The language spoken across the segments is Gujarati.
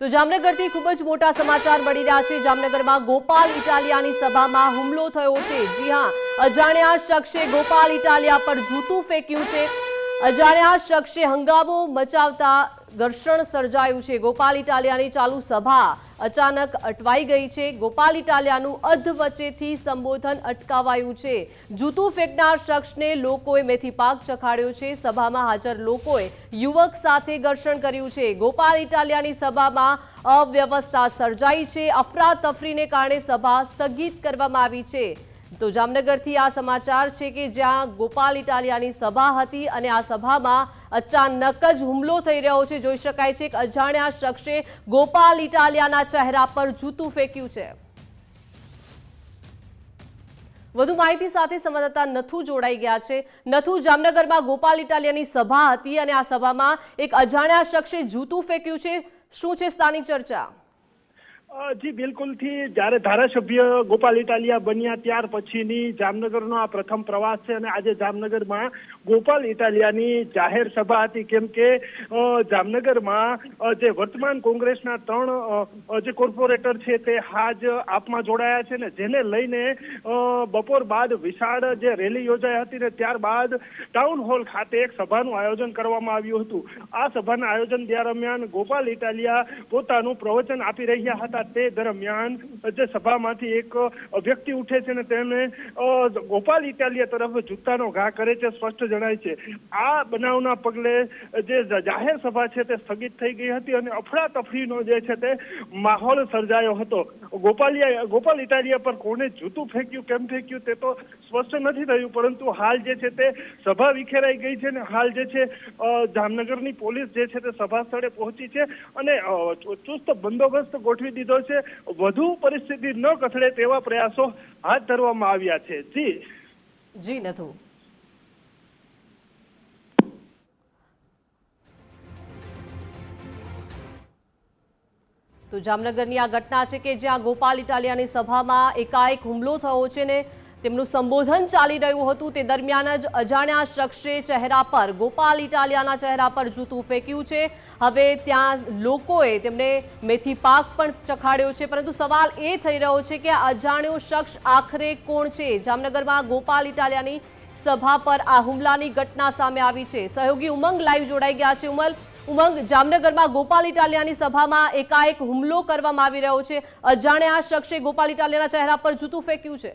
તો જામનગરથી ખૂબ જ મોટા સમાચાર મળી રહ્યા છે. જામનગરમાં ગોપાલ ઇટાલિયાની સભામાં હુમલો થયો છે. જી હા, અજાણ્યા શખ્સે ગોપાલ ઇટાલિયા પર જૂતું ફેંક્યું છે. અજાણ્યા શખ્સે હંગામો મચાવતા ઘર્ષણ સર્જાયું છે. ગોપાલ ઇટાલિયાની ચાલુ સભા અચાનક અટવાઈ ગઈ છે. ગોપાલ ઇટાલિયાનું અર્ધ વચ્ચેથી સંબોધન અટકાવાયું છે. જૂતું ફેંકનાર શખ્સને લોકોએ મેથી પાક ચખાડ્યો છે. સભામાં હાજર લોકોએ યુવક સાથે ઘર્ષણ કર્યું છે. ગોપાલ ઇટાલિયાની સભામાં અવ્યવસ્થા સર્જાઈ છે. અફરાતફરીને કારણે સભા સ્થગિત કરવામાં આવી છે. તો જામનગરથી આ સમાચાર છે કે જ્યાં ગોપાલ ઇટાલિયાની સભા હતી અને આ સભામાં અચાનક જ હુમલો થઈ રહ્યો છે. જોઈ શકાય છે એક અજાણ્યા શખ્સે ગોપાલ ઇટાલિયાના ચહેરા પર જૂતું ફેંક્યું છે. વધુ માહિતી સાથે સંવાદદાતા નથુ જોડાઈ ગયા છે. નથુ, જામનગરમાં ગોપાલ ઇટાલિયાની સભા હતી અને આ સભામાં એક અજાણ્યા શખ્સે જૂતું ફેંક્યું છે. શું છે સ્થાનિક ચર્ચા? જી, બિલકુલથી. જ્યારે ધારાસભ્ય ગોપાલ ઇટાલિયા બન્યા ત્યાર પછીની જામનગરનો આ પ્રથમ પ્રવાસ છે અને આજે જામનગરમાં ગોપાલ ઇટાલિયાની જાહેર સભા હતી. કેમ કે જામનગરમાં જે વર્તમાન કોંગ્રેસના ત્રણ જે કોર્પોરેટર છે તે હાજ આપમાં જોડાયા છે ને જેને લઈને બપોર બાદ વિશાળ જે રેલી યોજાઈ હતી ને ત્યારબાદ ટાઉન હોલ ખાતે એક સભાનું આયોજન કરવામાં આવ્યું હતું. આ સભાના આયોજન દરમિયાન ગોપાલ ઇટાલિયા પોતાનું પ્રવચન આપી રહ્યા હતા. તે દરમિયાન જે સભામાંથી એક વ્યક્તિ ઉઠે છે ને તેને ગોપાલ ઇટાલિયા તરફ જૂતાનો ઘા કરે છે, સ્પષ્ટ જણાય છે. આ બનાવના પગલે જે જાહેર સભા છે તે સ્થગિત થઈ ગઈ હતી અને અફડાતફડીનો જે છે તે માહોલ સર્જાયો હતો. ગોપાલિયા ગોપાલ ઇટાલિયા પર કોને જૂતું ફેંક્યું, કેમ ફેંક્યું તે તો સ્પષ્ટ નથી થયું, પરંતુ હાલ જે છે તે સભા વિખેરાઈ ગઈ છે ને હાલ જે છે જામનગરની પોલીસ જે છે તે સભા સ્થળે પહોંચી છે અને ચુસ્ત બંદોબસ્ત ગોઠવી દીધો છે. વધુ પરિસ્થિતિ ન કથળે તેવા પ્રયાસો હાથ ધરવામાં આવ્યા છે. જી. જી, નથુ. તો જામનગરની આ ઘટના છે કે જ્યાં ગોપાલ ઇટાલિયાની સભામાં એકાએક હુમલો થયો છે ને તેમનું સંબોધન ચાલી રહ્યું હતું. તે દરમિયાન જ અજાણ્યા શખ્સે ચહેરા પર ગોપાલ ઇટાલિયાના ચહેરા પર જૂતું ફેંક્યું છે. હવે ત્યાં લોકોએ તેમને મેથી પાક પણ ચખાડ્યો છે. પરંતુ સવાલ એ થઈ રહ્યો છે કે અજાણ્યો શખ્સ આખરે કોણ છે? જામનગરમાં ગોપાલ ઇટાલિયાની સભા પર આ હુમલાની ઘટના સામે આવી છે. સહયોગી ઉમંગ લાઈવ જોડાઈ ગયા છે. ઉમંગ ઉમંગ, જામનગરમાં ગોપાલ ઇટાલિયાની સભામાં એકાએક હુમલો કરવામાં આવી રહ્યો છે. અજાણ્યા શખ્સે ગોપાલ ઇટાલિયાના ચહેરા પર જૂતું ફેંક્યું છે.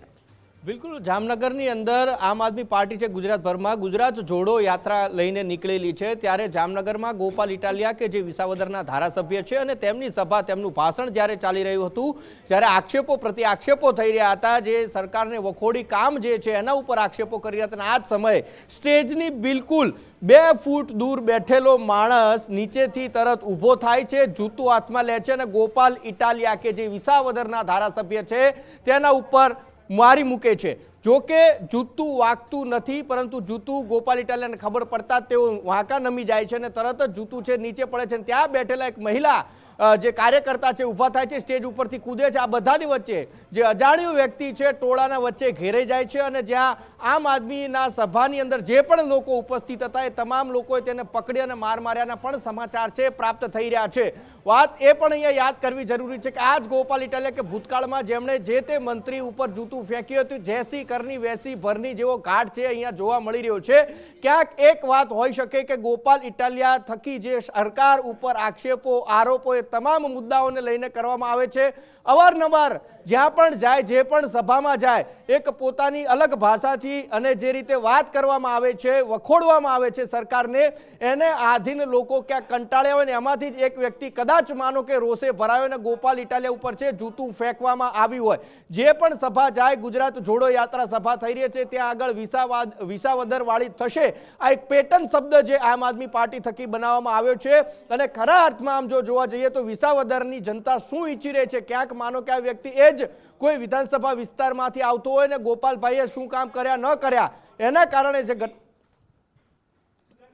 બિલકુલ, જામનગરની અંદર આમ આદમી પાર્ટી છે ગુજરાતભરમાં. ગુજરાત જોડો યાત્રા લઈને નીકળેલી છે. ત્યારે જામનગરમાં ગોપાલ ઇટાલિયા કે જે વિસાવદરના ધારાસભ્ય છે અને તેમની સભા, તેમનું ભાષણ જ્યારે ચાલી રહ્યું હતું, જ્યારે આક્ષેપો પ્રતિ આક્ષેપો થઈ રહ્યા હતા, જે સરકારને વખોડી કામ જે છે એના ઉપર આક્ષેપો કરી રહ્યા હતા. અને આ જ સમયે સ્ટેજની બિલકુલ બે ફૂટ દૂર બેઠેલો માણસ નીચેથી તરત ઊભો થાય છે, જૂતું હાથમાં લે છે અને ગોપાલ ઇટાલિયા કે જે વિસાવદરના ધારાસભ્ય છે, તેના ઉપર મારી મૂકે છે. જો કે જૂતું વાગતું નથી, પરંતુ જૂતું ગોપાલ ઇટાલિયાને ખબર પડતા તેઓ વાંકા નમી જાય છે અને તરત જ જૂતું છે, નીચે પડે છે ત્યાં બેઠેલા એક મહિલા જે કાર્યકર્તા છે, ઊભા થાય છે, સ્ટેજ ઉપરથી કૂદે છે. આ બધાની વચ્ચે જે અજાણ્યું વ્યક્તિ છે, ટોળાના વચ્ચે ઘેરે જાય છે અને જ્યાં આમ આદમીના સભાની અંદર જે પણ લોકો ઉપસ્થિત હતા, એ તમામ લોકોએ તેને પકડી અને માર માર્યાના પણ સમાચાર છે, પ્રાપ્ત થઈ રહ્યા છે. વાત એ પણ અહીંયા યાદ કરવી જરૂરી છે કે આ જ ગોપાલ ઇટાલિયા કે ભૂતકાળમાં જેમણે જે તે મંત્રી ઉપર જૂતું ફેંક્યું હતું, જેસી કરની વેસી ભરની જેવો ઘાટ છે, અહીંયા જોવા મળી રહ્યો છે. ક્યાંક એક વાત હોઈ શકે કે ગોપાલ ઇટાલિયા થકી જે સરકાર ઉપર આક્ષેપો આરોપો એ તમામ મુદ્દાઓને લઈને કરવામાં આવે છે. અવારનવાર જ્યાં પણ જાય, જે પણ સભામાં જાય, એક પોતાની અલગ ભાષાથી અને જે રીતે વાત કરવામાં આવે છે, વખોડવામાં આવે છે સરકારને, એને આધીન લોકો ક્યાંક કંટાળ્યા હોય ને, એમાંથી જ એક વ્યક્તિ કદાચ માનો કે રોષે ભરાયો ને ગોપાલ ઇટાલિયા ઉપર છે, જૂતું ફેંકવામાં આવ્યું હોય. જે પણ સભા જાય, ગુજરાત જોડો યાત્રા સભા થઈ રહી છે, ત્યાં આગળ વિસાવાદ વિસાવદર વાળી થશે. આ એક પેટર્ન શબ્દ જે આમ આદમી પાર્ટી થકી બનાવવામાં આવ્યો છે. અને ખરા અર્થમાં આમ જો જોવા જઈએ તો વિસાવદરની જનતા શું ઈચ્છી રહી છે? ક્યાંક માનો કે આ વ્યક્તિ એ જ કોઈ વિધાનસભા વિસ્તારમાંથી આવતો હોય ને ગોપાલભાઈએ શું કામ કર્યા, ન કર્યા, એના કારણે જે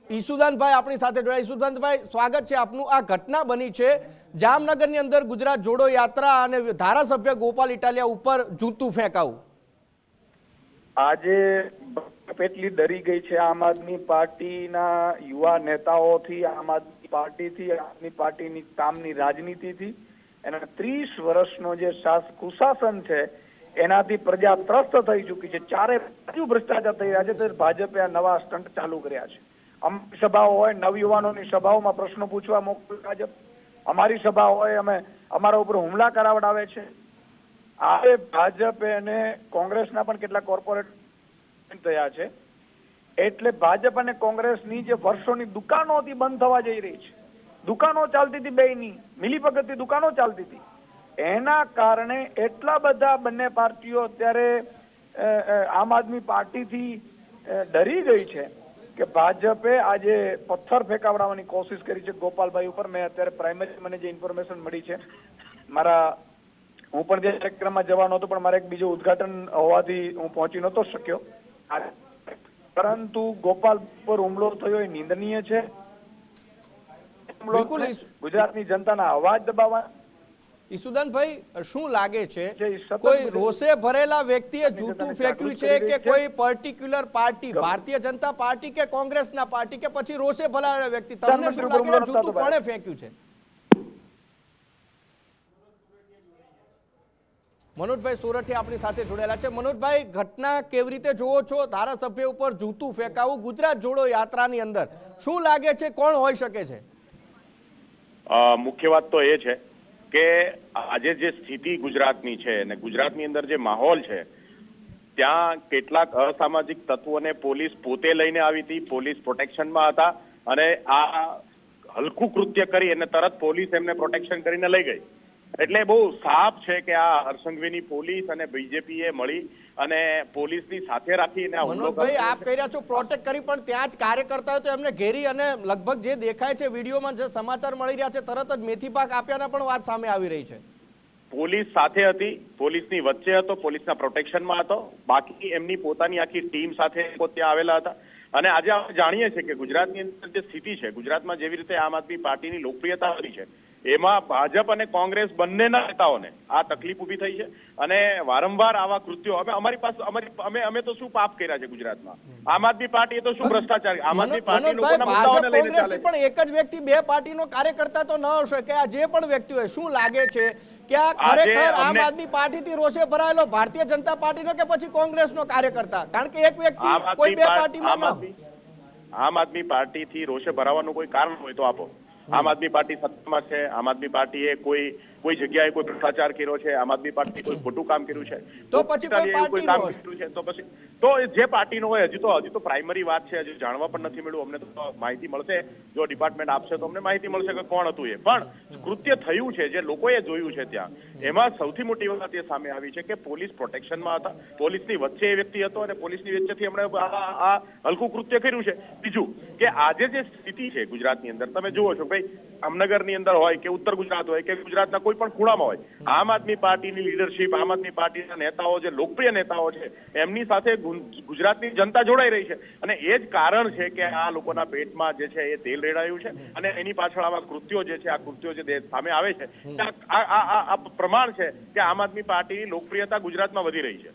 ઈસુદાનભાઈ આપણી સાથે જોડાયા. ઈસુદાનભાઈ, સ્વાગત છે આપનું. આ ઘટના બની છે જામનગરની અંદર ગુજરાત જોડો યાત્રા અને ધારાસભ્ય ગોપાલ ઇટાલિયા ઉપર જૂતું ફેંકાવું. આજે એટલી ડરી ગઈ છે આમ આદમી પાર્ટીના યુવા નેતાઓથી, આમ આદમી પાર્ટીથી આદમી પાર્ટીની કામની રાજનીતિથી. એના ત્રીસ વર્ષનો જે શાસ કુશાસન છે, એનાથી પ્રજા ત્રસ્ત થઈ ચૂકી છે. ચારે બાજુ ભ્રષ્ટાચાર થઈ રહ્યા છે ત્યારે ભાજપે આ નવા સ્ટન્ટ ચાલુ કર્યા છે. અમારી સભાઓ હોય, નવયુવાનોની સભાઓમાં પ્રશ્નો પૂછવા મોકલે ભાજપ. અમારી સભા હોય, અમે અમારા ઉપર હુમલા કરાવડાવે છે. આવે ભાજપે અને કોંગ્રેસના પણ કેટલા કોર્પોરેટ થયા છે. એટલે ભાજપ અને કોંગ્રેસની જે વર્ષોની દુકાનો હતી, બંધ થવા જઈ રહી છે. દુકાનો ચાલતી હતી બેયની મિલીભગતની દુકાનો ચાલતી હતી. એના કારણે એટલા બધા બંને પાર્ટીઓ અત્યારે આમ આદમી પાર્ટીથી ડરી ગઈ છે કે ભાજપે આજે પથ્થર ફેંકાવડાવવાની કોશિશ કરી છે ગોપાલભાઈ ઉપર. મેં અત્યારે પ્રાઇમરી મને જે ઇન્ફોર્મેશન મળી છે, મારા, હું પણ જે કાર્યક્રમમાં જવાનો હતો, પણ મારે એક બીજું ઉદ્ઘાટન હોવાથી હું પહોંચી નહોતો શક્યો. પરંતુ ગોપાલ પર હુમલો થયો એ નિંદનીય છે. બિલકુલ, ગુજરાતની જનતાના અવાજ દબાવવા ઈસુદાનભાઈ શું લાગે છે? કોઈ રોષે ભરેલા વ્યક્તિએ જૂતું ફેંક્યું છે કે કોઈ particular party Bharatiya Janata party કે કોંગ્રેસના પાર્ટી કે પછી રોષે ભરેલા વ્યક્તિ? તમને શું લાગે? છે જૂતું કોણે ફેંક્યું છે? મનોજભાઈ સોરઠી આપણી સાથે જોડાયેલા છે. મનોજભાઈ ઘટના કેવી રીતે જોવો છો? ધારાસભ્ય ઉપર જૂતું ફેંકાવું ગુજરાત જોડો યાત્રાની અંદર. શું લાગે છે? કોણ હોઈ શકે છે? મુખ્ય વાત તો એ છે કે આજે જે સ્થિતિ ગુજરાતની છે અને ગુજરાતની અંદર જે માહોલ છે, ત્યાં કેટલાક અસામાજિક તત્વોને પોલીસ પોતે લઈને આવી હતી, પોલીસ પ્રોટેક્શનમાં હતા અને આ હલકું કૃત્ય કરી અને તરત પોલીસ એમને પ્રોટેક્શન કરીને લઈ ગઈ. એટલે બહુ સાફ છે કે આ હરસંઘવીની પોલીસ અને બીજેપીએ મળી અને પોલીસની સાથે રાખીને મનોજભાઈ આપ કહી રહ્યા છો પ્રોટેક્ટ કરી પણ ત્યાં જ કાર્યકર્તાઓ તો એમને ઘેરી અને લગભગ જે દેખાય છે વિડીયોમાં જે સમાચાર મળી રહ્યા છે તરત જ મેથી પાક આપ્યાના પણ વાત સામે આવી રહી છે. પોલીસ સાથે હતી પોલીસની વચ્ચે હતો પોલીસના પ્રોટેક્શનમાં હતો બાકી એમની પોતાની આખી ટીમ સાથે ત્યાં આવેલા હતા. અને આજે આપણે જાણીએ છીએ કે ગુજરાતની અંદર જે સ્થિતિ છે ગુજરાતમાં જેવી રીતે આમ આદમી પાર્ટીની લોકપ્રિયતા વધી છે એમાં ભાજપ અને કોંગ્રેસ બંનેના નેતાઓને આ તકલીફ ઊભી થઈ છે. અને વારંવાર આવા કૃત્યો અમે અમારી પાસે અમારી અમે અમે તો શું પાપ કર્યા છે ગુજરાતમાં? આમ આદમી પાર્ટીએ તો શું ભ્રષ્ટાચાર આમ આદમી પાર્ટી લોકોના મુદ્દાઓને ભાજપ લઈને ચાલે પણ એક જ વ્યક્તિ બે પાર્ટીનો કાર્યકર્તા તો ન હશે કે આ જે પણ વ્યક્તિ હોય શું લાગે છે કે આ ખરેખર આમ આદમી આદમી પાર્ટીથી રોષે ભરાયેલો ભારતીય જનતા પાર્ટીનો કે પછી કોંગ્રેસનો કાર્યકર્તા? કારણ કે એક વ્યક્તિ કોઈ બે પાર્ટ- પાર્ટીમાં આમ ન આદમી આમ આદમી પાર્ટીથી રોષે ભરાવાનું કોઈ કારણ હોય તો આપો. આમ આદમી પાર્ટી સત્તામાં છે આમ આદમી પાર્ટીએ કોઈ કોઈ જગ્યાએ કોઈ ભ્રષ્ટાચાર કર્યો છે આમ આદમી પાર્ટી કોઈ ખોટું કામ કર્યું છે તો પછી કોઈ કામ કર્યું છે તો પછી તો જે પાર્ટીનો હોય હજી તો હજી તો પ્રાઇમરી વાત છે હજી જાણવા પણ નથી મળ્યું અમને તો માહિતી મળશે જો ડિપાર્ટમેન્ટ આપશે તો અમને માહિતી મળશે કે કોણ હતું એ. પણ કૃત્ય થયું છે જે લોકોએ જોયું છે ત્યાં એમાં સૌથી મોટી વાત એ સામે આવી છે કે પોલીસ પ્રોટેક્શનમાં હતા પોલીસની વચ્ચે એ વ્યક્તિ હતો અને પોલીસની વચ્ચેથી એમણે આ આ હલકું કૃત્ય કર્યું છે. બીજું કે આજે જે સ્થિતિ છે ગુજરાતની અંદર તમે જુઓ છો ભાઈ જામનગરની અંદર હોય કે ઉત્તર ગુજરાત હોય કે ગુજરાતના કોઈ પણ ખૂણામાં હોય આમ આદમી પાર્ટીની લીડરશિપ આમ આદમી પાર્ટીના નેતાઓ જે લોકપ્રિય નેતાઓ છે એમની સાથે ગુજરાતની જનતા જોડાઈ રહી છે. અને એ જ કારણ છે કે આ લોકોના પેટમાં જે છે એ તેલ રેડાયું છે અને એની પાછળ આવા કૃત્યો જે છે આ કૃત્યો જે સામે આવે છે આ પ્રમાણ છે કે આમ આદમી પાર્ટીની લોકપ્રિયતા ગુજરાતમાં વધી રહી છે.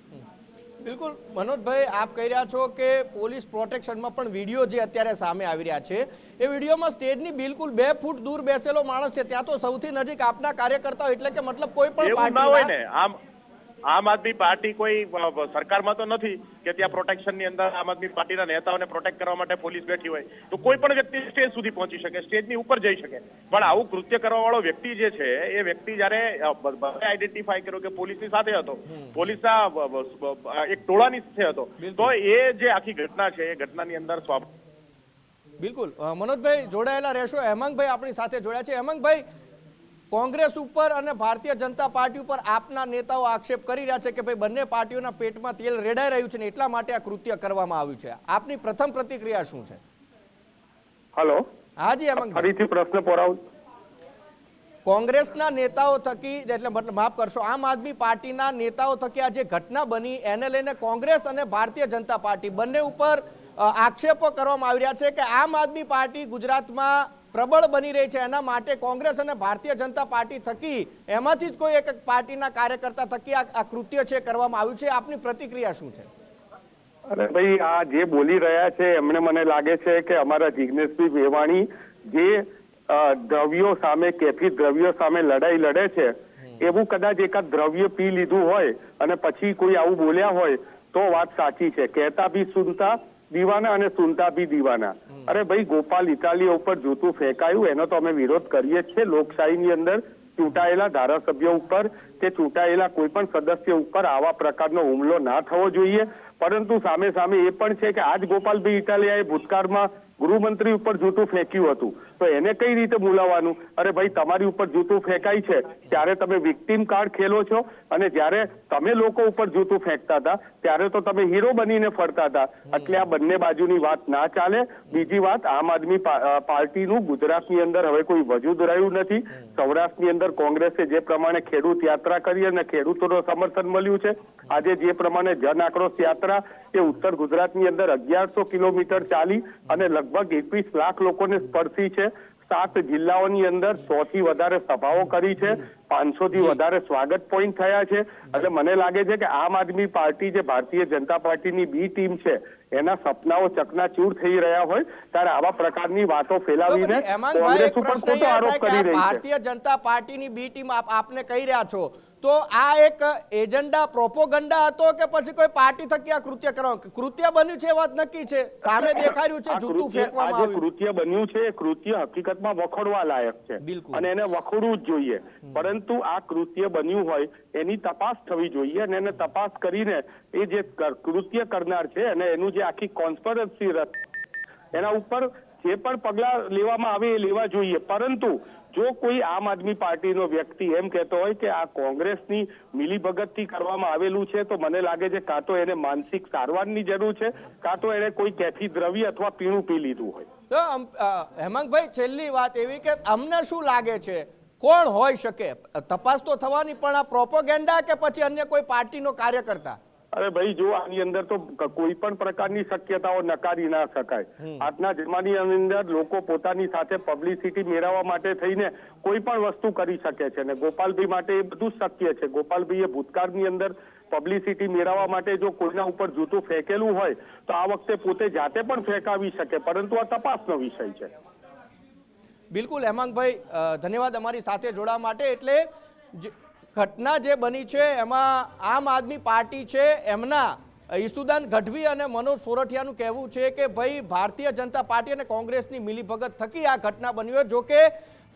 બિલકુલ. મનોજભાઈ આપ કહી રહ્યા છો કે પોલીસ પ્રોટેક્શનમાં પણ વીડિયો જે અત્યારે સામે આવી રહ્યા છે એ વિડીયોમાં સ્ટેજની બિલકુલ બે ફૂટ દૂર બેસેલો માણસ છે. ત્યાં તો સૌથી નજીક આપના કાર્યકર્તાઓ એટલે કે મતલબ કોઈ પણ પાર્ટી આમ આમ આદમી પાર્ટી કોઈ સરકારમાં તો નથી કે ત્યાં પ્રોટેક્શનની અંદર આમ આદમી પાર્ટીના નેતાઓને પ્રોટેક્ટ કરવા માટે પોલીસ બેઠી હોય. તો કોઈ પણ વ્યક્તિ સ્ટેજ સુધી પહોંચી શકે સ્ટેજની ઉપર જઈ શકે. પણ આવું કૃત્ય કરવા વાળો વ્યક્તિ જે છે એ વ્યક્તિ જ્યારે આઈડેન્ટિફાઈ કર્યો કે પોલીસની સાથે હતો. પોલીસના એક ટોળાની સાથે હતો. તો એ જે આખી ઘટના છે એ ઘટનાની અંદર સ્વાભાવિક બિલકુલ. મનોજભાઈ જોડાયેલા રહેશો. હેમાંગભાઈ આપણી સાથે જોડાયા છે. હેમાંગભાઈ કોંગ્રેસ ઉપર અને ભારતીય જનતા પાર્ટી ઉપર આપના નેતાઓ આક્ષેપ કરી રહ્યા છે કે ભાઈ બંને પાર્ટીઓના પેટમાં તેલ રેડાઈ રહ્યું છે ને એટલા માટે આ કૃત્ય કરવામાં આવ્યું છે. આપની પ્રથમ પ્રતિક્રિયા શું છે? હલો. હાજી અમંગ ફરીથી પ્રશ્ન પોરાવ કોંગ્રેસના નેતાઓ થકી એટલે મતલબ માફ કરશો આમ આદમી પાર્ટીના નેતાઓ થકી આ જે ઘટના બની એને લઈને કોંગ્રેસ અને ભારતીય જનતા પાર્ટી બંને ઉપર આક્ષેપો કરવામાં આવી રહ્યા છે કે આમ આદમી પાર્ટી ગુજરાતમાં પ્રબળ બની રહી છે. એના માટે કોંગ્રેસ અને ભારતીય જનતા પાર્ટી થકી એમાંથી જ કોઈ એક પાર્ટીના કાર્યકર્તા થકી આ કૃત્ય છે કરવામાં આવ્યું છે. આપની પ્રતિક્રિયા શું છે? અરે ભાઈ આ જે બોલી રહ્યા છે એમણે મને લાગે છે કે અમારા જિજ્ઞેશભાઈ વેવાણી જે દ્રવ્યો સામે કેફી દ્રવ્યો સામે લડાઈ લડે છે એવું કદાચ એકાદ દ્રવ્ય પી લીધું હોય અને પછી કોઈ આવું બોલ્યા હોય તો વાત સાચી છે. કહેતા બી સુનતા દીવાના અને સુનતા ભી દીવાના અરે ભાઈ ગોપાલ ઇટાલિયા ઉપર જૂતું ફેંકાયું એનો તો અમે વિરોધ કરીએ જ છે લોકશાહીની અંદર ચૂંટાયેલા ધારાસભ્ય ઉપર કે ચૂંટાયેલા કોઈ પણ સદસ્ય ઉપર આવા પ્રકારનો હુમલો ના થવો જોઈએ. પરંતુ સામે સામે એ પણ છે કે આજ ગોપાલભાઈ ઇટાલિયાએ ભૂતકાળમાં ગૃહમંત્રી ઉપર જૂતું ફેંક્યું હતું. તો એને કઈ રીતે બોલાવવાનું? અરે ભાઈ તમારી ઉપર જૂતું ફેંકાય છે. ત્યારે તમે વિક્ટીમ કાર્ડ ખેલો છો અને જ્યારે તમે લોકો ઉપર જૂતું ફેંકતા હતા ત્યારે તો તમે હીરો બનીને ફરતા હતા. એટલે આ બંને બાજુની વાત ના ચાલે. બીજી વાત આમ આદમી પાર્ટીનું ગુજરાતની અંદર હવે કોઈ વજૂદ રહ્યું નથી. સૌરાષ્ટ્રની અંદર કોંગ્રેસે જે પ્રમાણે ખેડૂત યાત્રા કરી અને ખેડૂતોનું સમર્થન મળ્યું છે. આજે જે પ્રમાણે જન આક્રોશ યાત્રા એ ઉત્તર ગુજરાતની અંદર અગિયારસો કિલોમીટર ચાલી અને લગભગ એકવીસ લાખ લોકોને સ્પર્શી છે. સાત જિલ્લાઓની અંદર સો થી વધારે સભાઓ કરી છે. પાંચસો થી વધારે સ્વાગત પોઈન્ટ થયા છે. એટલે મને લાગે છે કે આમ આદમી પાર્ટી જે ભારતીય જનતા પાર્ટીની બી ટીમ છે એના સપનાઓ ચકનાચૂર થઈ રહ્યા હોય ત્યારે આવા પ્રકારની વાતો તો ફેલાવીને કોંગ્રેસ ઉપર ખોટો આરોપ કરી રહી છે. ભારતીય જનતા પાર્ટીની બી ટીમ આપને કહી રહ્યા છો તો આ એક એજન્ડા પ્રોપોગંડા હતો કે પછી કોઈ પાર્ટી થકી આ કૃત્ય કરવા કૃત્ય બન્યું છે એ વાત નક્કી છે. સામે દેખાડ્યું છે જૂતું ફેંકવામાં આવ્યું. કૃત્ય બન્યું છે કૃત્ય હકીકતમાં વખોડવા લાયક છે. અને એને વખોડવું જ જોઈએ. પરંતુ આ કૃત્ય બન્યું હોય એની તપાસ થવી જોઈએ અને એને તપાસ કરીને એ જે કૃત્ય કરનાર છે અને એનું જે આખી કોન્સ્પરન્સી એના ઉપર જે પણ પગલા લેવામાં આવે એ લેવા જોઈએ. પરંતુ જો કોઈ આમ આદમી પાર્ટીનો વ્યક્તિ એમ કહેતો હોય કે આ કોંગ્રેસની મિલીભગતથી કરવામાં આવેલું છે, તો મને લાગે છે કાં તો એને માનસિક સારવારની જરૂર છે, કાં તો એને કોઈ કેફી દ્રવ્ય અથવા પીણું પી લીધું હોય. તો હેમંતભાઈ છેલ્લી વાત એવી કે અમને શું લાગે છે? કોણ હોઈ શકે? તપાસ તો થવાની, પણ આ પ્રોપોગેન્ડા કે પછી અન્ય કોઈ પાર્ટીનો કાર્યકર્તા? અરે ભાઈ જો આની અંદર તો કોઈ પણ પ્રકારની શક્યતાઓ નકારી ના શકાય. આજના જમાની અંદર લોકો પોતાની સાથે પબ્લિસિટી મેળવવા માટે થઈને કોઈ પણ વસ્તુ કરી શકે છે અને ગોપાલભાઈ માટે એ બધું શક્ય છે. ગોપાલભાઈએ ભૂતકાળની અંદર પબ્લિસિટી મેળવવા માટે જો કોઈના ઉપર જૂતું ફેંકેલું હોય તો આ વખતે પોતે જાતે પણ ફેંકાવી શકે પરંતુ આ તપાસનો વિષય છે. બિલકુલ હેમાંગભાઈ ધન્યવાદ અમારી સાથે જોડાવા માટે. એટલે ઘટના જે બની છે, એમાં આમ આદમી પાર્ટી છે, એમના ઈસુદાન ગઢવી અને મનોજ સોરઠિયાનું કહેવું છે કે, ભાઈ, ભારતીય જનતા પાર્ટી અને કોંગ્રેસની મિલીભગત થકી આ ઘટના બની હોય. જો કે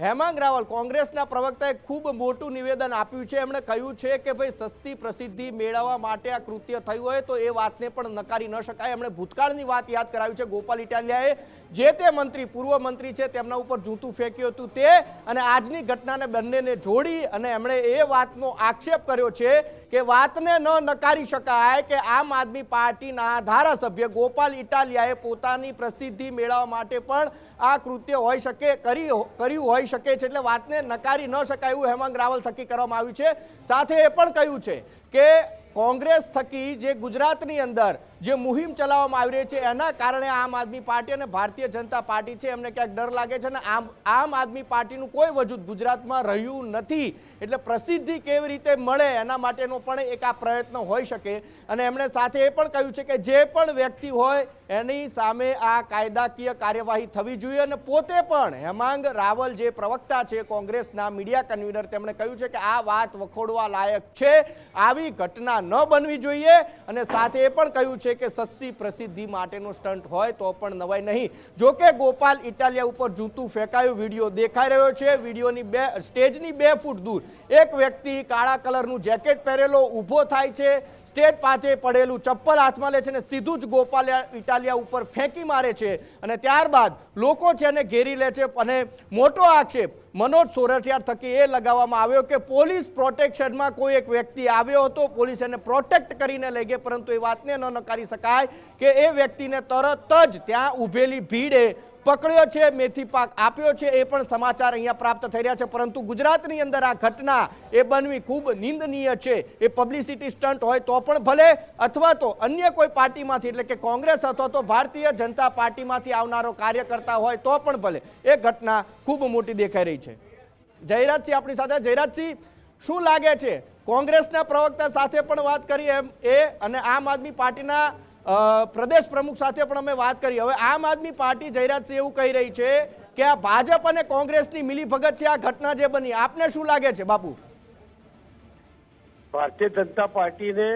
હેમાંગ રાવલ, કોંગ્રેસના પ્રવક્તાએ ખૂબ મોટું નિવેદન આપ્યું છે. એમણે કહ્યું છે કે ભાઈ, સસ્તી પ્રસિદ્ધિ મેળવવા માટે આ કૃત્ય થયું હોય તો એ વાતને પણ નકારી ન શકાય. એમણે ભૂતકાળની વાત યાદ કરાવી છે ગોપાલ ઇટાલિયાએ. જે તે મંત્રી, પૂર્વ મંત્રી છે, તેમના ઉપર જૂતું ફેંક્યું હતું તે અને આજની ઘટનાને બંનેને જોડી અને એમણે એ વાતનો આક્ષેપ કર્યો છે કે વાતને ન નકારી શકાય કે આમ આદમી પાર્ટીના ધારાસભ્ય ગોપાલ ઇટાલિયાએ પોતાની પ્રસિદ્ધિ મેળવવા માટે પણ આ કૃત્ય હોઈ શકે, કરી કર્યું હોઈ શકે છે એટલે વાતને નકારી ન શકાય એવું હેમાંગ રાવલ થકી કરવામાં આવ્યું છે. સાથે એ પણ કહ્યું છે કે કોંગ્રેસ થકી જે ગુજરાતની અંદર જે મુહિમ ચલાવવામાં આવી રહી છે, એના કારણે આમ આદમી પાર્ટી અને ભારતીય જનતા પાર્ટી છે, એમને ક્યાંક ડર લાગે છે અને આમ આમ આદમી પાર્ટીનું કોઈ વજૂદ ગુજરાતમાં રહ્યું નથી. એટલે પ્રસિદ્ધિ કેવી રીતે મળે, એના માટેનો પણ એક આ પ્રયત્ન હોઈ શકે. અને એમણે સાથે એ પણ કહ્યું છે કે જે પણ વ્યક્તિ હોય, એની સામે આ કાયદાકીય કાર્યવાહી થવી જોઈએ અને પોતે પણ હેમાંગ રાવલ જે પ્રવક્તા છે, કોંગ્રેસના મીડિયા કન્વીનર, તેમણે કહ્યું છે કે આ વાત વખોડવા લાયક છે. આવી ઘટના ન બનવી જોઈએ. અને સાથે એ પણ કહ્યું છે કે સસ્તી પ્રસિદ્ધિ માટેનો સ્ટન્ટ હોય તો પણ નવાય નહીં. જોકે ગોપાલ ઇટાલિયા ઉપર જૂતું ફેંકાયું, વીડિયો દેખાઈ રહ્યો છે. વિડીયોની બે, સ્ટેજની બે ફૂટ દૂર. એક વ્યક્તિ કાળા કલરનું જેકેટ પહેરેલો, ઊભો થાય છે. સ્ટેજ પાસે પડેલું ચપ્પલ હાથમાં લે છે અને સીધું જ ગોપાલ ઇટાલિયા ઉપર ફેંકી મારે છે. અને ત્યારબાદ લોકો છે એને ઘેરી લે છે અને મોટો આક્ષેપ મનોજ સોરઠિયા થકી એ લગાવવામાં આવ્યો કે પોલીસ પ્રોટેક્શનમાં કોઈ એક વ્યક્તિ આવ્યો હતો. પોલીસ એને પ્રોટેક્ટ કરીને લઈ ગઈ, પરંતુ એ વાતને ન નકારી શકાય કે એ વ્યક્તિને તરત જ ત્યાં ઊભેલી ભીડે પકડ્યો છે, મેથી પાક આપ્યો છે, એ પણ સમાચાર અહીંયા પ્રાપ્ત થઈ રહ્યા છે. પરંતુ ગુજરાતની અંદર આ ઘટના એ બનવી ખૂબ નિંદનીય છે. એ પબ્લિસિટી સ્ટન્ટ હોય તો પણ ભલે, અથવા તો અન્ય કોઈ પાર્ટીમાંથી, એટલે કે કોંગ્રેસ અથવા તો ભારતીય જનતા પાર્ટીમાંથી આવનારો કાર્યકર્તા હોય તો પણ ભલે, એ ઘટના ખૂબ મોટી દેખાઈ રહી છે. જયરાજસિંહ આપણી સાથે. જયરાજસિંહ, શું લાગે છે? કોંગ્રેસના પ્રવક્તા સાથે પણ વાત કરી એમ, એ અને આમ આદમી પાર્ટીના પ્રદેશ પ્રમુખ સાથે પણ અમે વાત કરી. હવે આમ આદમી પાર્ટી જયરાજસિંહ એવું કહી રહી છે કે આ ભાજપ અને કોંગ્રેસની મિલીભગત છે આ ઘટના જે બની. આપને શું લાગે છે, બાપુ? ભારતીય જનતા પાર્ટીને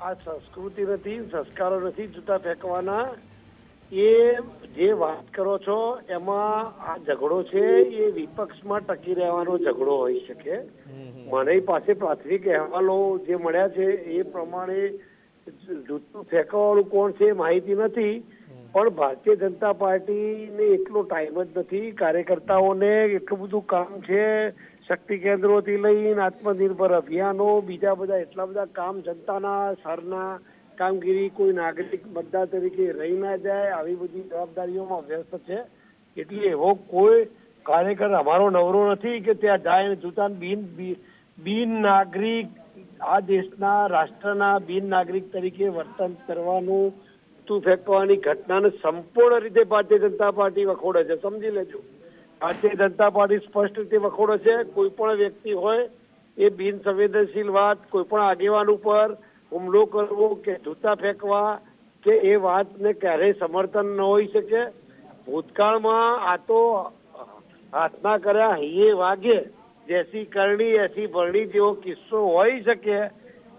આ સંસ્કૃતિ નથી, સંસ્કારો નથી જૂતા ફેંકવાના. એ જે વાત કરો છો એમાં આ ઝઘડો છે એ વિપક્ષમાં ટકી રહેવાનો ઝઘડો હોઈ શકે. મને પાસે પ્રાથમિક અહેવાલો જે મળ્યા છે એ પ્રમાણે જૂથનું ફેંકવાવાળું કોણ છે માહિતી નથી. પણ ભારતીય જનતા પાર્ટીને એટલો ટાઈમ જ નથી. કાર્યકર્તાઓને એટલું બધું કામ છે શક્તિ કેન્દ્રોથી લઈને આત્મનિર્ભર અભિયાનો બીજા બધા એટલા બધા કામ જનતાના સરના કામગીરી કોઈ નાગરિક બધા તરીકે રહી ના જાય, આવી બધી જવાબદારીઓમાં વ્યસ્ત છે. એટલે એવો કોઈ કાર્યકર અમારો નવરો નથી કે ત્યાં જાય અને જૂતા બિન બિન નાગરિક આ દેશના, રાષ્ટ્રના બિન નાગરિક તરીકે વર્તન કરવાનું, તું ફેંકવાની ઘટનાને સંપૂર્ણ રીતે ભારતીય જનતા પાર્ટી વખોડે છે. સમજી લેજો. ભારતીય જનતા પાર્ટી સ્પષ્ટ રીતે વખોડે છે. કોઈ પણ વ્યક્તિ હોય એ બિન સંવેદનશીલ વાત, કોઈ પણ આગેવાન ઉપર હુમલો કરવો કે જૂતા ફેંકવા કે એ વાતને ક્યારેય સમર્થન ન હોઈ શકે. ભૂતકાળમાં આ તો હાથના કર્યા હૈયે વાગે. જેસી કરણી, એસી ભરણી જેવો કિસ્સો હોઈ શકે.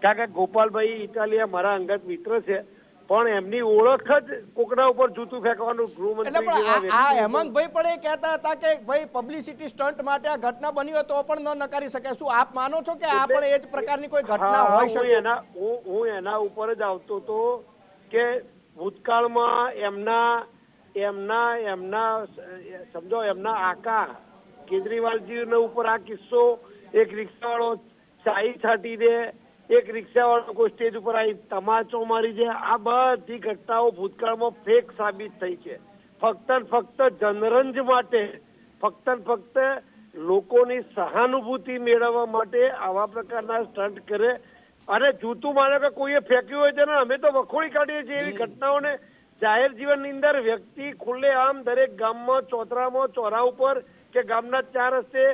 કારણ કે ગોપાલભાઈ ઇટાલિયા મારા અંગત મિત્ર છે. પણ એમની ઓળખ જ કોકના ઉપર જૂતું ફેંકવાનું ગૃહમંત્રી પણ આ- હેમંતભાઈ પણ એ કહેતા હતા કે ભાઈ પબ્લિસિટી સ્ટન્ટ માટે આ ઘટના બની હોય તો પણ ન નકારી શકે. શું આપ માનો છો કે આ પણ એ જ પ્રકારની કોઈ ઘટના હોય હોઈ શકે? એના હું હું એના ઉપર જ આવતો તો કે ભૂતકાળમાં એમના એમના એમના સમજો એમના આકા કેજરીવાલજી ઉપર આ કિસ્સો એક રિક્ષાવાળો ચાઈ છાટી દે એક રિક્ષાવાળો કોઈ સ્ટેજ ઉપર આવી તમાચો મારી છે આ બધી ઘટનાઓ ભૂતકાળમાં ફેક સાબિત થઈ છે. ફક્ત ફક્ત જનરંજ માટે ફક્ત ફક્ત લોકોની સહાનુભૂતિ મેળવવા માટે આવા પ્રકારના સ્ટન્ટ કરે. અને જૂતું માનો કે કોઈએ ફેંક્યું હોય તેને અમે તો વખોડી કાઢીએ છીએ એવી ઘટનાઓને. જાહેર જીવનની અંદર વ્યક્તિ ખુલ્લે આમ દરેક ગામમાં ચોતરામાં ચોરા ઉપર કે ગામના ચાર રસ્તે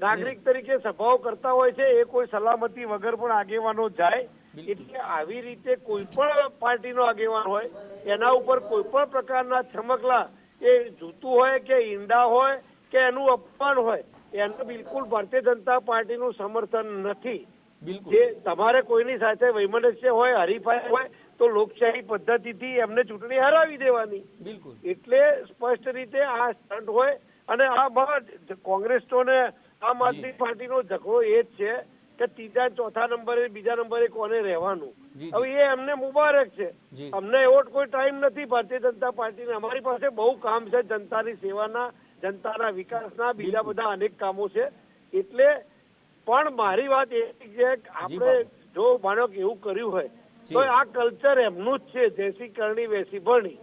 નાગરિક તરીકે સભાઓ કરતા હોય છે એ કોઈ સલામતી વગર પણ આગેવાનો જાય. એટલે આવી રીતે કોઈ પણ પાર્ટીનો આગેવાન હોય એના ઉપર કોઈ પણ પ્રકારના છમકલા એ જૂતું હોય કે ઈંડા હોય કે એનું અપમાન હોય એને બિલકુલ ભારતીય જનતા પાર્ટીનું સમર્થન નથી. જે તમારે કોઈની સાથે વૈમનસ્ય હોય હરીફાઈ હોય તો લોકશાહી પદ્ધતિથી એમને ચૂંટણી હરાવી દેવાની. બિલકુલ. એટલે સ્પષ્ટ રીતે આ સ્ટન્ટ હોય અને આ કોંગ્રેસ તો ને આમ આદમી પાર્ટીનો ઝઘડો એ જ છે કે ત્રીજા ચોથા નંબરે બીજા નંબરે કોને રહેવાનું. હવે એ એમને મુબારક છે. અમને એવો કોઈ ટાઈમ નથી ભારતીય જનતા પાર્ટીને. અમારી પાસે બહુ કામ છે જનતાની સેવાના જનતાના વિકાસના બીજા બધા અનેક કામો છે. એટલે પણ મારી વાત એ છે કે આપણે જો માનો કે એવું કર્યું હોય તો આ કલ્ચર એમનું જ છે. જેસી કરણી વેસી ભરણી.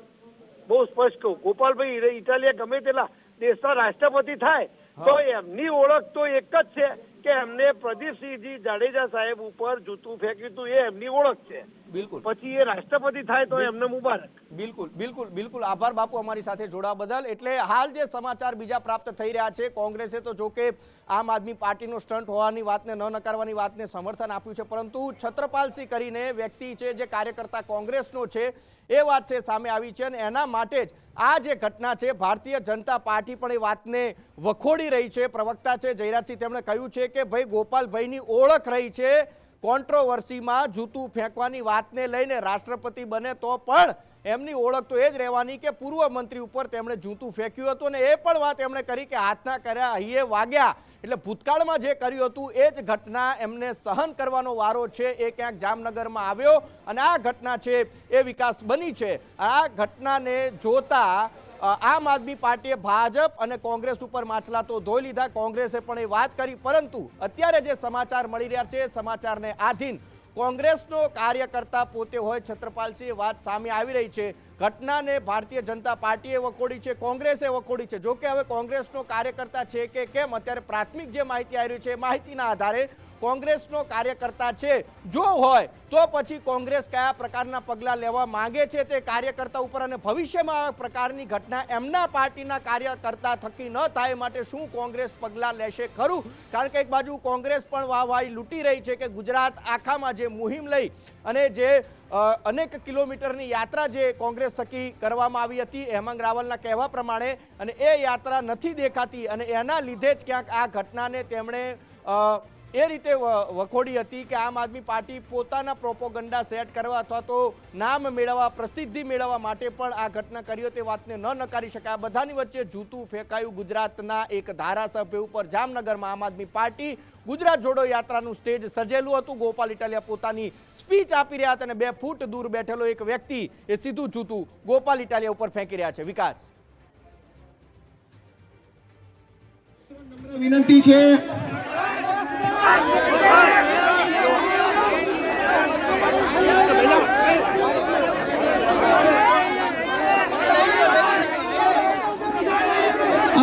બહુ સ્પષ્ટ કહું. ગોપાલભાઈ ઇટાલિયા ગમે તેટલા દેશના રાષ્ટ્રપતિ થાય તો એમની ઓળખ તો એક જ છે કે એમને પ્રદીપસિંહજી જાડેજા સાહેબ ઉપર જૂતું ફેંક્યું હતું એ એમની ઓળખ છે. બિલકુલ. પછી એ રાષ્ટ્રપતિ થાય તો એમને મુબારક. બિલકુલ બિલકુલ બિલકુલ. આભાર બાપુ અમારી સાથે જોડા બદલ. એટલે હાલ જે સમાચાર બીજા પ્રાપ્ત થઈ રહ્યા છે કોંગ્રેસે તો જો કે આમ આદમી પાર્ટીનો સ્ટન્ટ હોવાની વાતને ન નકારવાની વાતને સમર્થન આપ્યું છે પરંતુ છત્રપાલસિંહ કરીને વ્યક્તિ છે જે કાર્યકર્તા કોંગ્રેસનો છે એ વાત છે સામે આવી છે અને એના માટે જ આ જે ઘટના છે ભારતીય જનતા પાર્ટી પણ એ વાતને વખોડી રહી છે. પ્રવક્તા છે જયરાજસિંહ તેમણે કહ્યું છે કે ભાઈ ગોપાલભાઈની ઓળખ રહી છે કોન્ટ્રોવર્સીમાં જૂતું ફેંકવાની વાતને લઈને રાષ્ટ્રપતિ બને તો પણ એમની ઓળખ તો એ જ રહેવાની કે પૂર્વ મંત્રી ઉપર તેમણે જૂતું ફેંક્યું હતું અને એ પણ વાત એમણે કરી કે હાથના કર્યા અહીંયા વાગ્યા. એટલે ભૂતકાળમાં જે કર્યું હતું એ જ ઘટના એમને સહન કરવાનો વારો છે, એ ક્યાંક જામનગરમાં આવ્યો અને આ ઘટના છે એ વિકાસ બની છે. આ ઘટનાને જોતા આમ આદમી પાર્ટીએ ભાજપ અને કોંગ્રેસ ઉપર માછલા તો ધોઈ લીધા. કોંગ્રેસે પણ એ વાત કરી, પરંતુ અત્યારે જે સમાચાર મળી રહ્યા છે સમાચારને આધીન કોંગ્રેસનો કાર્યકર્તા પોતે હોય છત્રપાલસિંહ વાત સામે આવી રહી છે. ઘટનાને ભારતીય જનતા પાર્ટીએ વખોડી છે, કોંગ્રેસે વખોડી છે. જોકે હવે કોંગ્રેસનો કાર્યકર્તા છે કે કેમ? અત્યારે પ્રાથમિક જે માહિતી આવી રહી છે માહિતીના આધારે કોંગ્રેસનો કાર્યકર્તા છે. જો હોય, તો પછી કોંગ્રેસ કયા પ્રકારના પગલાં લેવા માંગે છે તે કાર્યકર્તા ઉપર અને ભવિષ્યમાં આ પ્રકારની ઘટના એમના પાર્ટીના કાર્યકર્તા થકી ન થાય માટે શું કોંગ્રેસ પગલાં લેશે ખરું? કારણ કે એક બાજુ કોંગ્રેસ પણ વાહવાહી લૂંટી રહી છે કે ગુજરાત આખામાં જે મુહિમ લઈ અને જે અનેક કિલોમીટરની યાત્રા જે કોંગ્રેસ થકી કરવામાં આવી હતી હેમંગ રાવલના કહેવા પ્રમાણે, અને એ યાત્રા નથી દેખાતી અને એના લીધે જ ક્યાંક આ ઘટનાને તેમણે એ રીતે વખોડી હતી કે આમ આદમી પાર્ટી પોતાના પ્રોપોગંડા સેટ કરવા અથવા તો નામ મેળવવા, પ્રસિદ્ધિ મેળવવા માટે પણ આ ઘટના કર્યો તે વાતને ન નકારી શકાય. બધાની વચ્ચે જૂતું ફેંકાયું ગુજરાતના એક ધારાસભ્ય ઉપર. જામનગરમાં આમ આદમી પાર્ટી ગુજરાત જોડો યાત્રાનું સ્ટેજ સજેલું હતું. ગોપાલ ઇટાલિયા પોતાની સ્પીચ આપી રહ્યા હતા અને બે ફૂટ દૂર બેઠેલો એક વ્યક્તિ એ સીધું જૂતું ગોપાલ ઇટાલિયા ઉપર ફેંકી રહ્યા છે. વિકાસ. વિનંતી છે. આ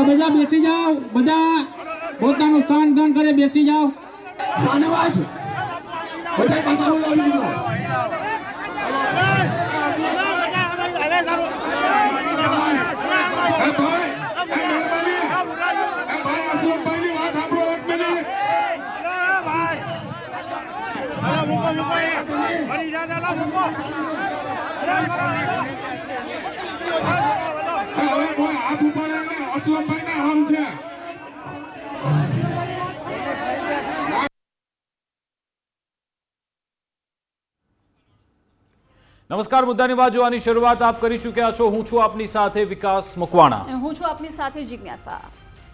બધા બેસી જાઓ બધા પોતાનું સ્થાન ગ્રહણ કરે બેસી જાઓ. શાનવાજ બધા પાછા જાઓ. એ ભાઈ, એ મહેરબાની. એ ભાઈ, અશોકભાઈની વાત સાંભળો એક મિનિટ. એ હવે કોઈ નમસ્કાર મુદ્દાની વાત જોવાની શરૂઆત આપ કરી ચૂક્યા છો. હું છું આપની સાથે વિકાસ મકવાણા. હું છું આપની સાથે જિજ્ઞાસા.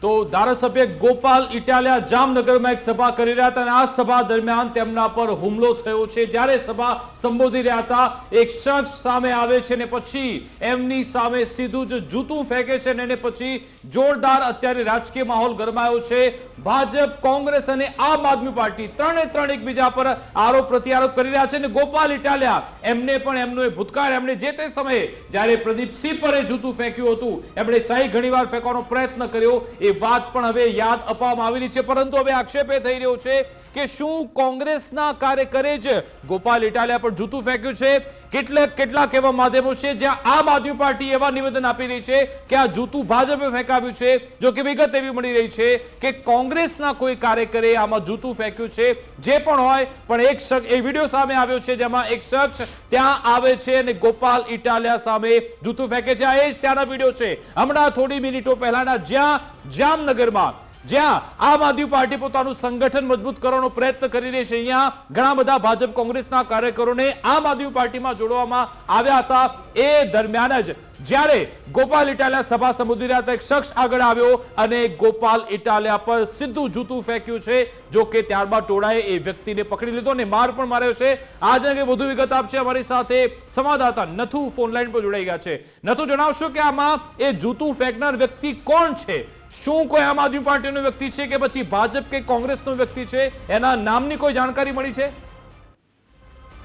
તો ધારાસભ્ય ગોપાલ ઇટાલિયા જામનગરમાં એક સભા કરી રહ્યા હતા અને આ સભા દરમિયાન તેમના પર હુમલો થયો છે. જ્યારે સભા સંબોધી રહ્યા હતા, એક શખ્સ સામે આવે છે ને પછી એમની સામે સીધું જ જૂતું ફેંકે છે ને એને પછી જોરદાર અત્યારે રાજકીય માહોલ ગરમાયો છે. ભાજપ, કોંગ્રેસ અને આમ આદમી પાર્ટી ત્રણે ત્રણ એકબીજા પર આરોપ પ્રત્યારોપ કરી રહ્યા છે અને ગોપાલ ઇટાલિયા એમને પણ એમનો એ ભૂતકાળ, એમણે જે તે સમયે જ્યારે પ્રદીપસિંહ પરે જૂતું ફેંક્યું હતું, એમણે સહી ઘણીવાર ફેંકવાનો પ્રયત્ન કર્યો. એ વાત પણ હવે યાદ અપાવવામાં આવેલી છે. પરંતુ હવે આક્ષેપ એ થઈ રહ્યો છે કે શું કોંગ્રેસના કાર્યકરે જ ગોપાલ ઇટાલિયા પર જૂતું ફેંક્યું છે? કેટલાક કેટલાક એવા માધ્યમો છે જ્યાં આમ આદમી પાર્ટી એવા નિવેદન આપી રહી છે કે આ જૂતું ભાજપે ફેંકાવ્યું છે. જો કે વિગત એવી મળી રહી છે કે કોંગ્રેસના કોઈ કાર્યકરે આમાં જૂતું ફેંક્યું છે. જે પણ હોય, પણ એક શખ્સ, એ વીડિયો સામે આવ્યો છે જેમાં એક શખ્સ ત્યાં આવે છે અને ગોપાલ ઇટાલિયા સામે જૂતું ફેંકે છે. આ એ જ ત્યાંના વીડિયો છે. હમણાં થોડી મિનિટો પહેલાના જ્યાં જામનગરમાં, જ્યાં આમ આદમી પાર્ટી પોતાનું સંગઠન મજબૂત કરવાનો પ્રયત્ન કરી રહી છે. અહીંયા ઘણા બધા ભાજપ કોંગ્રેસના કાર્યકરોને આમ આદમી પાર્ટીમાં જોડવામાં આવ્યા હતા. એ દરમિયાન જ જ્યારે ગોપાલ ઇટાલિયા સભા સંબોધી રહ્યા હતા, એક શખ્સ આગળ આવ્યો અને ગોપાલ ઇટાલિયા પર સીધું જૂતું ફેંક્યું છે, જો કે ત્યારબાદ ટોળાએ એ વ્યક્તિને પકડી લીધો અને માર પણ માર્યો છે. આજ અંગે વધુ વિગત આપશે અમારી સાથે સંવાદદાતા નથુ ફોનલાઈન પર જોડાઈ ગયા છે. નથુ, જણાવશો કે આમાં એ જૂતું ફેંકનાર વ્યક્તિ કોણ છે? શું કોઈ આમ આદમી પાર્ટીનો વ્યક્તિ છે કે પછી ભાજપ કે કોંગ્રેસનો વ્યક્તિ છે? એના નામની કોઈ જાણકારી મળી છે?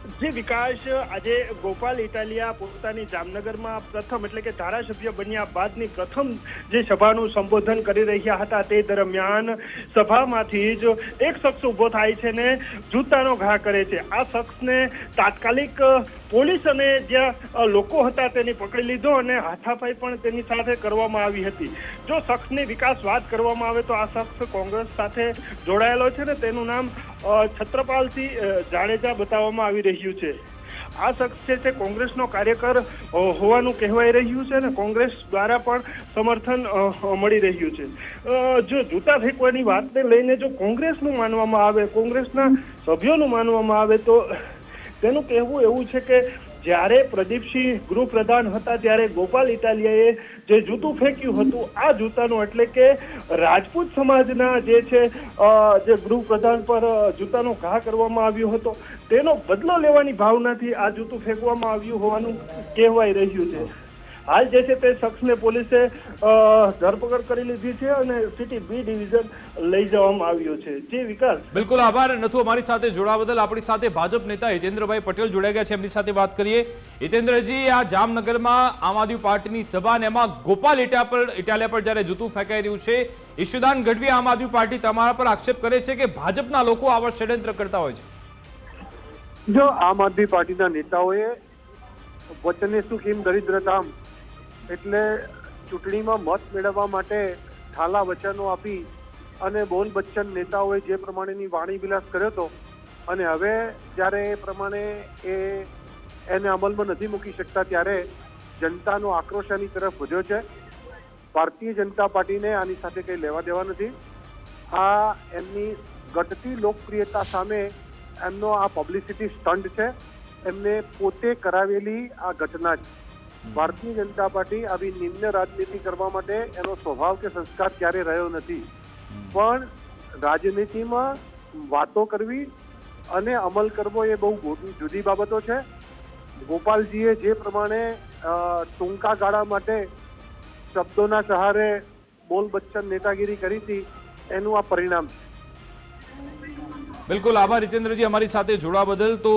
જે વિકાસ આજે ગોપાલ ઇટાલિયા પોતાની જામનગરમાં પ્રથમ એટલે કે ધારાસભ્ય બન્યા બાદની પ્રથમ જે સભાનું સંબોધન કરી રહ્યા હતા તે દરમિયાન સભામાંથી જ એક શખ્સ ઊભો થાય છે ને જૂતાનો ઘા કરે છે. આ શખ્સને તાત્કાલિક પોલીસ અને જ્યાં લોકો હતા તેની પકડી લીધો અને હાથાપાઈ પણ તેની સાથે કરવામાં આવી હતી. જો શખ્સની વિકાસ વાત કરવામાં આવે તો આ શખ્સ કોંગ્રેસ સાથે જોડાયેલો છે ને તેનું નામ છત્રપાલસિંહ જાડેજા બતાવવામાં આવી રહ્યું છે. આ શખ્સ છે તે કોંગ્રેસનો કાર્યકર હોવાનું કહેવાય રહ્યું છે અને કોંગ્રેસ દ્વારા પણ સમર્થન મળી રહ્યું છે. જો જૂતા ફેંકવાની વાતને લઈને જો કોંગ્રેસનું માનવામાં આવે, કોંગ્રેસના સભ્યોનું માનવામાં આવે તો તેનું કહેવું એવું છે કે જ્યારે પ્રદીપસિંહ ગૃહપ્રધાન હતા ત્યારે ગોપાલ ઇટાલિયાએ જે જૂતું ફેંક્યું હતું, આ જૂતાનું એટલે કે રાજપૂત સમાજના જે છે જે ગૃહપ્રધાન પર જૂતાનો ઘા કરવામાં આવ્યો હતો, તેનો બદલો લેવાની ભાવનાથી આ જૂતું ફેંકવામાં આવ્યું હોવાનું કહેવાય રહ્યું છે. હાલ જે છે તે શખ્સને પોલીસે ધરપકડ કરી લીધી છે અને સિટી બી ડિવિઝન લઈ જવામાં આવ્યો છે. જે વિકાસ. બિલકુલ આભાર. નથુ અમારી સાથે જોડાવા બદલ આપણી સાથે ભાજપ નેતા હિતેન્દ્રભાઈ પટેલ જોડાઈ ગયા છે. એમની સાથે વાત કરીએ. હિતેન્દ્રજી આ જામનગરમાં આમ આદમી પાર્ટીની સભા અને એમાં ગોપાલ ઇટા પર ઇટાલિયા પર જ્યારે જૂતું ફેંકાઈ રહ્યું છે ઈશુદાન ગઢવી આમ આદમી પાર્ટી તમારા પર આક્ષેપ કરે છે કે ભાજપના લોકો આવા ષડયંત્ર કરતા હોય છે? જો આમ આદમી પાર્ટીના નેતાઓએ વચને શું કેમ દરિદ્રતામ એટલે ચૂંટણીમાં મત મેળવવા માટે ઠાલા વચનો આપી અને બોલ બચ્ચન નેતાઓએ જે પ્રમાણેની વાણી વિલાસ કર્યો હતો અને હવે જ્યારે એ પ્રમાણે એ એને અમલમાં નથી મૂકી શકતા ત્યારે જનતાનો આક્રોશ આની તરફ વધ્યો છે. ભારતીય જનતા પાર્ટીને આની સાથે કંઈ લેવા દેવા નથી. આ એમની ઘટતી લોકપ્રિયતા સામે એમનો આ પબ્લિસિટી સ્ટન્ટ છે. એમને પોતે કરાવેલી આ ઘટના છે. ભારતીય જનતા પાર્ટી આવી નિમ્ન રાજનીતિ કરવા માટે એનો સ્વભાવ કે સંસ્કાર ક્યારે રહ્યો નથી. પણ રાજનીતિમાં વાતો કરવી અને અમલ કરવો એ બહુ જુદી બાબતો છે. ગોપાલજીએ જે પ્રમાણે ટૂંકા ગાળા માટે શબ્દોના સહારે બોલ બચ્ચન નેતાગીરી કરી હતી, એનું આ પરિણામ છે. બિલકુલ આભાર હિતેન્દ્રજી અમારી સાથે જોડવા બદલ. તો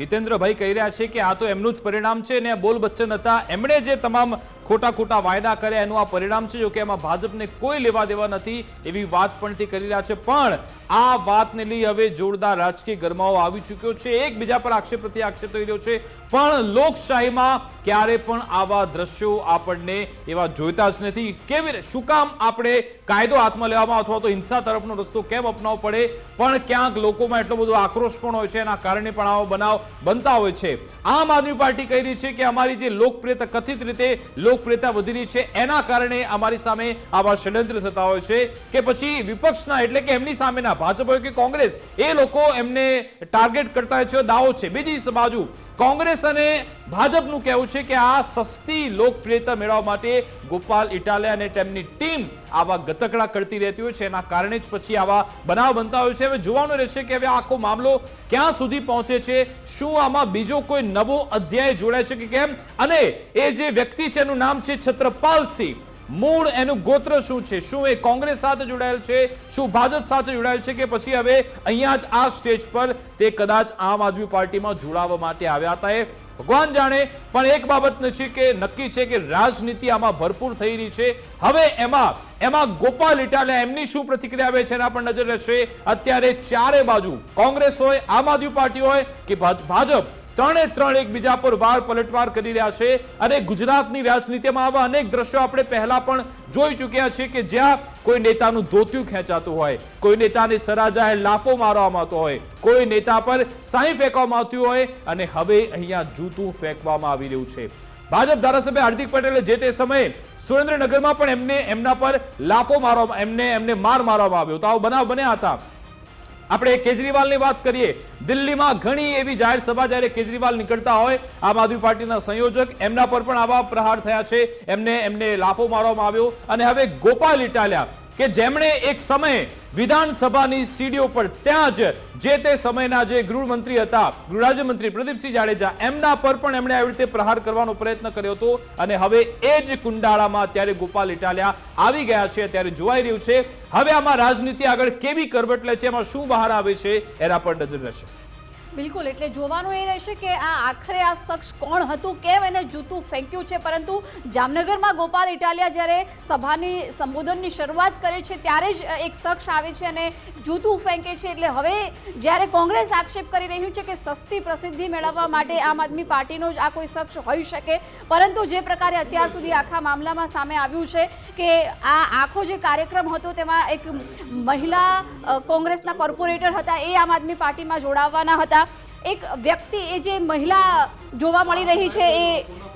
હિતેન્દ્રભાઈ કહી રહ્યા છે કે આ તો એમનું જ પરિણામ છે ને બોલ બચ્ચન હતા. એમણે જે તમામ ખોટા ખોટા વાયદા કર્યા, એનું આ પરિણામ છે, જો કે એમાં ભાજપને કોઈ લેવા દેવા નથી, એવી વાત પણ તે કરી રહ્યા છે. પણ આ વાતને લઈ હવે જોરદાર રાજકીય ગરમાવો આવી ચૂક્યો છે. એકબીજા પર આક્ષેપ પ્રત્યે આક્ષેપ થઈ રહ્યો છે. પણ લોકશાહીમાં ક્યારે પણ આવા દ્રશ્યો આપણને એવા જોઈતા જ નથી. કેવી શું કામ આપણે કાયદો હાથમાં લેવામાં અથવા તો હિંસા તરફનો રસ્તો કેમ અપનાવવો પડે? પણ ક્યાંક લોકોમાં એટલો બધો આક્રોશ પણ હોય છે, એના કારણે પણ આવો બનાવ બનતા હોય છે. આમ આદમી પાર્ટી કહી રહી છે કે અમારી જે લોકપ્રિયતા કથિત રીતે લોકપ્રિયતા વધી રહી છે. એના કારણે અમારી સામે આવા ષડયંત્ર થતા હોય છે કે પછી વિપક્ષના, એટલે કે એમની સામેના ભાજપ હોય કે કોંગ્રેસ, એ લોકો એમને ટાર્ગેટ કરતા હોય છે. દાવો છે. બીજી બાજુ કોંગ્રેસ અને ભાજપનું કહેવું છે કે આ સસ્તી લોકપ્રિયતા મેળવવા માટે ગોપાલ ઇટાલિયા અને તેમની ટીમ આવા ગતકડા કરતી રહેતી હોય છે. એના કારણે જ પછી આવા બનાવ બનતા હોય છે. હવે જોવાનું રહેશે કે હવે આખો મામલો ક્યાં સુધી પહોંચે છે. શું આમાં બીજો કોઈ નવો અધ્યાય જોડાય છે કે કેમ? અને એ જે વ્યક્તિ છે, એનું નામ છે છત્રપાલસિંહ. મૂળ એનું ગોત્ર શું છે? શું એ કોંગ્રેસ સાથે જોડાયેલ છે? શું ભાજપ સાથે જોડાયેલ છે કે પછી હવે અહીંયા જ આ સ્ટેજ પર તે કદાચ આમ આદમી પાર્ટીમાં જોડાવા માટે આવ્યા હતા એ ભગવાન જાણે, પણ એક બાબત નથી કે નક્કી છે કે રાજનીતિ આમાં ભરપૂર થઈ રહી છે. હવે એમાં એમાં ગોપાલ ઇટાલિયા એમની શું પ્રતિક્રિયા આવે છે એના પર નજર રહેશે? અત્યારે ચારે બાજુ કોંગ્રેસ હોય, આમ આદમી પાર્ટી હોય કે ભાજ- ભાજપ? ત્રણે ત્રણ એકબીજા પર વાર પલટવાર કરી રહ્યા છે અને ગુજરાતની રાજનીતિમાં આવા અનેક દ્રશ્યો આપણે પહેલા પણ જોઈ ચૂક્યા છે કે જ્યાં કોઈ નેતાનું ધોતિયું ખેંચાતું હોય, કોઈ નેતાને સરાજાએ લાફો મારવામાં આવતો હોય, કોઈ નેતા પર સાઈ ફેંકવામાં આવતી હોય અને હવે અહીંયા જૂતું ફેંકવામાં આવી રહ્યું છે. ભાજપ ધારાસભ્ય હાર્દિક પટેલે જે તે સમયે સુરેન્દ્રનગરમાં પણ એમને, એમના પર લાફો મારવામાં, એમને એમને માર મારવામાં આવ્યો. તો આવો બનાવ બન્યા હતા. આપણે કેજરીવાલની વાત કરીએ. દિલ્હીમાં ઘણી એવી જાહેર સભા જ્યારે કેજરીવાલ નીકળતા હોય, આમ આદમી પાર્ટીના સંયોજક એમના પર પણ આવા પ્રહાર થયા છે. એમને એમને લાફો મારવામાં આવ્યો. અને હવે ગોપાલ ઇટાલિયા કે જેમણે એક સમયે વિધાનસભાની સીડીઓ પર ત્યાં જ જે તે સમયના જે ગૃહમંત્રી હતા ગૃહ રાજ્યમંત્રી પ્રદીપસિંહ જાડેજા, એમના પર પણ એમણે આવી રીતે પ્રહાર કરવાનો પ્રયત્ન કર્યો હતો અને હવે એ જ કુંડાળામાં અત્યારે ગોપાલ ઇટાલિયા આવી ગયા છે, અત્યારે જોવાઈ રહ્યું છે. હવે આમાં રાજનીતિ આગળ કેવી કરવટ લે છે, એમાં શું બહાર આવે છે, એના પર નજર રહેશે. બિલકુલ, એટલે જોવાનું એ રહેશે કે આ આખરે આ શખ્સ કોણ હતું, કેમ એને જૂતું ફેંક્યું છે, પરંતુ જામનગરમાં ગોપાલ ઇટાલિયા જ્યારે સભાની સંબોધનની શરૂઆત કરે છે, ત્યારે જ એક શખ્સ આવે છે અને જૂતું ફેંકે છે, એટલે હવે જ્યારે કોંગ્રેસ આક્ષેપ કરી રહ્યું છે કે સસ્તી પ્રસિદ્ધિ મેળવવા માટે આમ આદમી પાર્ટીનો જ આ કોઈ શખ્સ હોઈ શકે, પરંતુ જે પ્રકારે અત્યાર સુધી આખા મામલામાં સામે આવ્યું છે કે આ આખો જે કાર્યક્રમ હતો, તેમાં એક મહિલા કોંગ્રેસના કોર્પોરેટર હતા, એ આમ આદમી પાર્ટીમાં જોડાવાના હતા. એક વ્યક્તિ, એ જે મહિલા જોવા મળી રહી છે, એ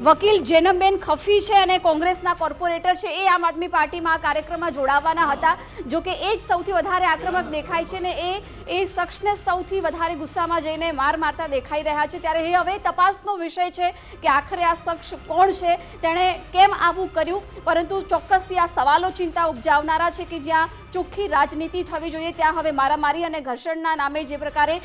વકીલ જેનમબેન ખફી છે અને કોંગ્રેસના કોર્પોરેટર છે, એ આમ આદમી પાર્ટીમાં આ કાર્યક્રમમાં જોડાવાના હતા. જોકે એ જ સૌથી વધારે આક્રમક દેખાય છે ને એ એ શખ્સને સૌથી વધારે ગુસ્સામાં જઈને માર મારતા દેખાઈ રહ્યા છે. ત્યારે એ હવે તપાસનો વિષય છે કે આખરે આ શખ્સ કોણ છે, તેણે કેમ આવું કર્યું? પરંતુ ચોક્કસથી આ સવાલો ચિંતા ઉપજાવનારા છે કે જ્યાં ચોખ્ખી રાજનીતિ થવી જોઈએ, ત્યાં હવે મારામારી અને ઘર્ષણના નામે જે પ્રકારે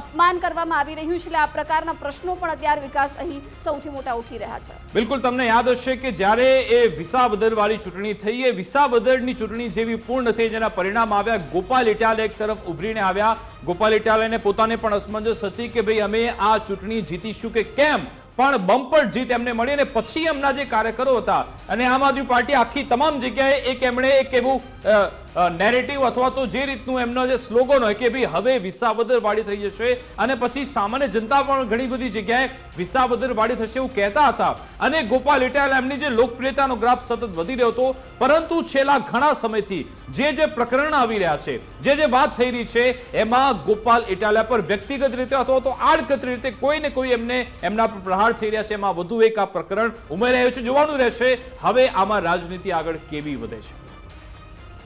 અપમાન કરવામાં આવી રહ્યું છે, એટલે આ પ્રકારના પ્રશ્નો પણ અત્યારે વિકાસ અહીં સૌથી મોટા ઉઠી રહ્યા છે. બિલકુલ, તમને યાદ હશે કે જ્યારે એ વિસાવદરવાળી ચૂંટણી થઈ, એ વિસાવદરની ચૂંટણી જેવી પૂર્ણ થઈ, જેના પરિણામ આવ્યા ગોપાલ ઇટાલેક તરફ ઉભરીને આવ્યા ગોપાલ ઇટાલેને પોતાને પણ અસમંજસ હતી કે ભાઈ અમે આ ચૂંટણી જીતીશું કે કેમ? પણ બમ્પર જીત એમને મળી અને પછી એમના જે કાર્યકરો હતા. અને આમ આદમી પાર્ટી આખી તમામ જગ્યાએ એક એમણે એક એવું નેરેટિવ અથવા તો જે રીતનું એમનો જે સ્લોગન હોય કે ભાઈ હવે વિસાવદરવાળી થઈ જશે અને પછી સામાન્ય જનતા પણ ઘણી બધી જગ્યાએ વિસાવદરવાળી થશે એવું કહેતા હતા. અને ગોપાલ ઇટાલિયા એમની જે લોકપ્રિયતાનો ગ્રાફ સતત વધી રહ્યો હતો, પરંતુ છેલ્લા ઘણા સમયથી જે જે પ્રકરણ આવી રહ્યા છે, જે જે વાત થઈ રહી છે, એમાં ગોપાલ ઇટાલિયા પર વ્યક્તિગત રીતે અથવા તો આડકત રીતે કોઈ ને કોઈ એમને એમના પર પ્રહાર થઈ રહ્યા છે. એમાં વધુ એક આ પ્રકરણ ઉમેરાયું છે, જોવાનું રહેશે. હવે આમાં રાજનીતિ આગળ કેવી વધે છે?